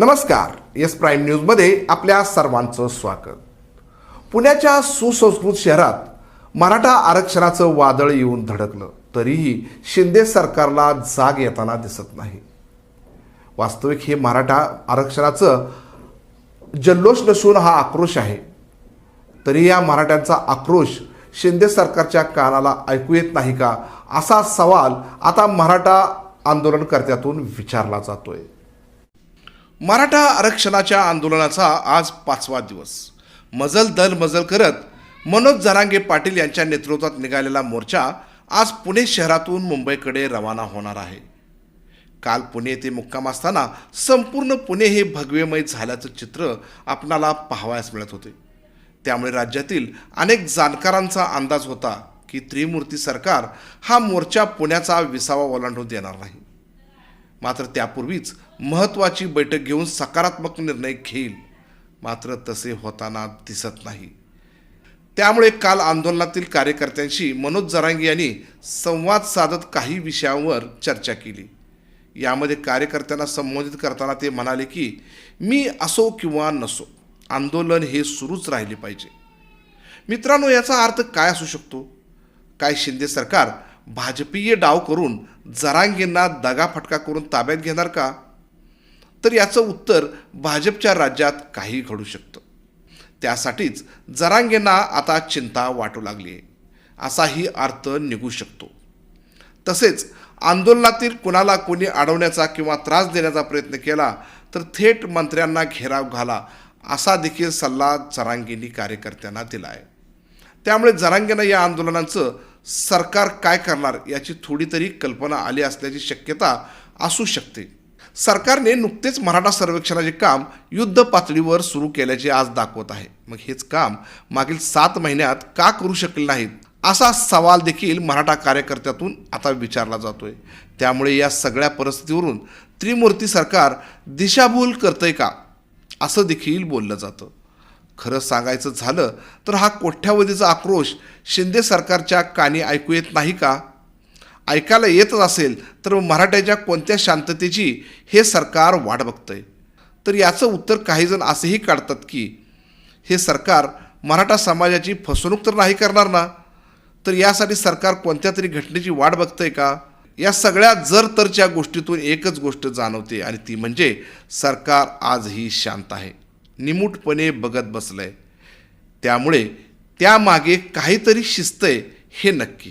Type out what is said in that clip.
नमस्कार. S prime न्यूजमध्ये आपल्या सर्वांचं स्वागत. पुण्याच्या सुसंस्कृत शहरात मराठा आरक्षणाचं वादळ येऊन धडकलं तरीही शिंदे सरकारला जाग येताना दिसत नाही. वास्तविक हे मराठा आरक्षणाचं जल्लोष नसून हा आक्रोश आहे. तरी या मराठ्यांचा आक्रोश शिंदे सरकारच्या कानाला ऐकू येत नाही का असा सवाल आता मराठा आंदोलनकर्त्यातून विचारला जातोय. मराठा आरक्षणाच्या आंदोलनाचा आज पाचवा दिवस. मजल दल मजल करत मनोज जरांगे पाटील यांच्या नेतृत्वात निघालेला मोर्चा आज पुणे शहरातून मुंबईकडे रवाना होणार आहे. काल पुणे येथे मुक्काम असताना संपूर्ण पुणे हे भगवेमय झाल्याचं चित्र आपणाला पाहावयास मिळत होते. त्यामुळे राज्यातील अनेक जाणकारांचा अंदाज होता की त्रिमूर्ती सरकार हा मोर्चा पुण्याचा विसावा ओलांडून देणार नाही. मात्र त्यापूर्वीच महत्त्वाची बैठक घेऊन सकारात्मक निर्णय घेईल. मात्र तसे होताना दिसत नाही. त्यामुळे काल आंदोलनातील कार्यकर्त्यांशी मनोज जरांगी यांनी संवाद साधत काही विषयांवर चर्चा केली. यामध्ये कार्यकर्त्यांना संबोधित करताना ते म्हणाले की मी असो किंवा नसो आंदोलन हे सुरूच राहिले पाहिजे. मित्रांनो याचा अर्थ काय असू शकतो? काय शिंदे सरकार भाजपीय डाव करून जरांगेंना दगाफटका करून ताब्यात घेणार का? तर याचं उत्तर भाजपच्या राज्यात काही घडू शकतं. त्यासाठीच जरांगेंना आता चिंता वाटू लागली आहे असाही अर्थ निघू शकतो. तसेच आंदोलनातील कुणाला कोणी अडवण्याचा किंवा त्रास देण्याचा प्रयत्न केला तर थेट मंत्र्यांना घेराव घाला असा देखील सल्ला जरांगेंनी कार्यकर्त्यांना दिला आहे त्यामुळे जरांगेनं या आंदोलनाचं सरकार काय करणार याची थोडी तरी कल्पना आली असल्याची शक्यता असू शकते. सरकारने नुकतेच मराठा सर्वेक्षणाचे काम युद्ध पातळीवर सुरू केल्याचे आज दाखवत आहे. मग हेच काम मागील सात महिन्यात का करू शकले नाहीत असा सवाल देखील मराठा कार्यकर्त्यातून आता विचारला जातोय. त्यामुळे या सगळ्या परिस्थितीवरून त्रिमूर्ती सरकार दिशाभूल करतंय का असं देखील बोललं जातं. खरं सांगायचं झालं तर हा कोठ्यावधीचा आक्रोश शिंदे सरकारच्या कानी ऐकू येत नाही का? ऐकायला येतच असेल तर मराठ्याच्या कोणत्या शांततेची हे सरकार वाट बघतंय? तर याचं उत्तर काहीजण असेही काढतात की हे सरकार मराठा समाजाची फसवणूक तर नाही करणार ना? तर यासाठी सरकार कोणत्या तरी घटनेची वाट बघतंय का? या सगळ्या जर तरच्या गोष्टीतून एकच गोष्ट जाणवते आणि ती म्हणजे सरकार आजही शांत आहे. निमूटपणे बघत बसलंय. त्यामुळे त्यामागे काहीतरी शिस्तय हे नक्की.